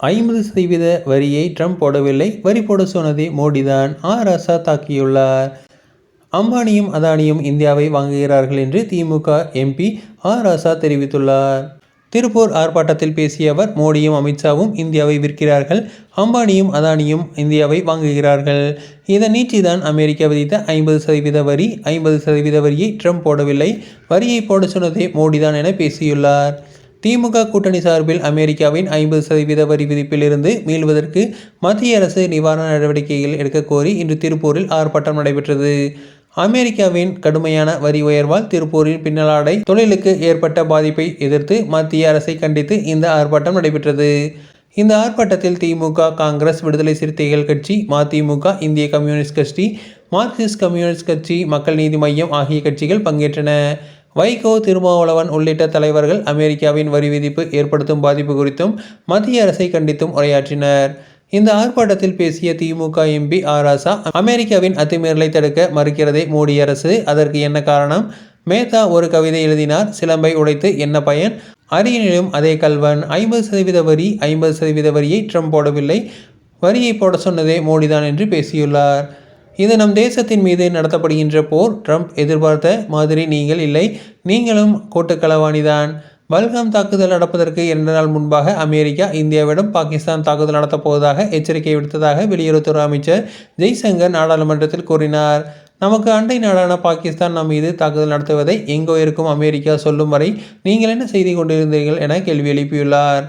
ஐம்பது சதவீத வரியை ட்ரம்ப் போடவில்லை. வரி போட சொன்னதே மோடிதான் ஆ ராசா தாக்கியுள்ளார். அம்பானியும் அதானியும் இந்தியாவை வாங்குகிறார்கள் என்று திமுக எம்பி ஆ ராசா தெரிவித்துள்ளார். திருப்பூர் ஆர்ப்பாட்டத்தில் பேசிய அவர் மோடியும் அமித்ஷாவும் இந்தியாவை விற்கிறார்கள். அம்பானியும் அதானியும் இந்தியாவை வாங்குகிறார்கள். இதன் நீட்டிதான் அமெரிக்கா விதித்த ஐம்பது சதவீத வரி. ஐம்பது சதவீத வரியை ட்ரம்ப் போடவில்லை. வரியை போட சொன்னதே மோடிதான் என பேசியுள்ளார். திமுக கூட்டணி சார்பில் அமெரிக்காவின் ஐம்பது சதவீத வரி விதிப்பிலிருந்து மீள்வதற்கு மத்திய அரசு நிவாரண நடவடிக்கைகள் எடுக்க கோரி இன்று திருப்பூரில் ஆர்ப்பாட்டம் நடைபெற்றது. அமெரிக்காவின் கடுமையான வரி உயர்வால் திருப்பூரின் பின்னலாடை தொழிலுக்கு ஏற்பட்ட பாதிப்பை எதிர்த்து மத்திய அரசை கண்டித்து இந்த ஆர்ப்பாட்டம் நடைபெற்றது. இந்த ஆர்ப்பாட்டத்தில் திமுக காங்கிரஸ் விடுதலை சிறுத்தைகள் கட்சி மதிமுக இந்திய கம்யூனிஸ்ட் கட்சி மார்க்சிஸ்ட் கம்யூனிஸ்ட் கட்சி மக்கள் நீதி மையம் ஆகிய கட்சிகள் பங்கேற்றன. வைகோ திருமாவளவன் உள்ளிட்ட தலைவர்கள் அமெரிக்காவின் வரி விதிப்பு ஏற்படுத்தும் பாதிப்பு குறித்தும் மத்திய அரசை கண்டித்தும் உரையாற்றினர். இந்த ஆர்ப்பாட்டத்தில் பேசிய திமுக எம்பி ஆராசா அமெரிக்காவின் அத்துமீறலை தடுக்க மறுக்கிறதே மோடி அரசு அதற்கு என்ன காரணம்? மேத்தா ஒரு கவிதை எழுதினார் சிலம்பை உடைத்து என்ன பயன்? அரியனிலும் அதே கல்வன் ஐம்பது சதவீத வரி ஐம்பது சதவீத வரியை ட்ரம்ப் போடவில்லை வரியை போட சொன்னதே மோடிதான் என்று பேசியுள்ளார். இது நம் தேசத்தின் மீது நடத்தப்படுகின்ற போர். ட்ரம்ப் எதிர்பார்த்த மாதிரி நீங்கள் இல்லை. நீங்களும் கூட்டுக்களவாணிதான் பல்காம் தாக்குதல் நடப்பதற்கு இரண்டு நாள் முன்பாக அமெரிக்கா இந்தியாவிடம் பாகிஸ்தான் தாக்குதல் நடத்தப் போவதாக எச்சரிக்கை விடுத்ததாக வெளியுறவுத்துறை அமைச்சர் ஜெய்சங்கர் நாடாளுமன்றத்தில் கூறினார். நமக்கு அண்டை நாடான பாகிஸ்தான் நம் மீது தாக்குதல் நடத்துவதை எங்கோ இருக்கும் அமெரிக்கா சொல்லும் வரை நீங்கள் என்ன செய்து கொண்டிருந்தீர்கள் என கேள்வி எழுப்பியுள்ளார்.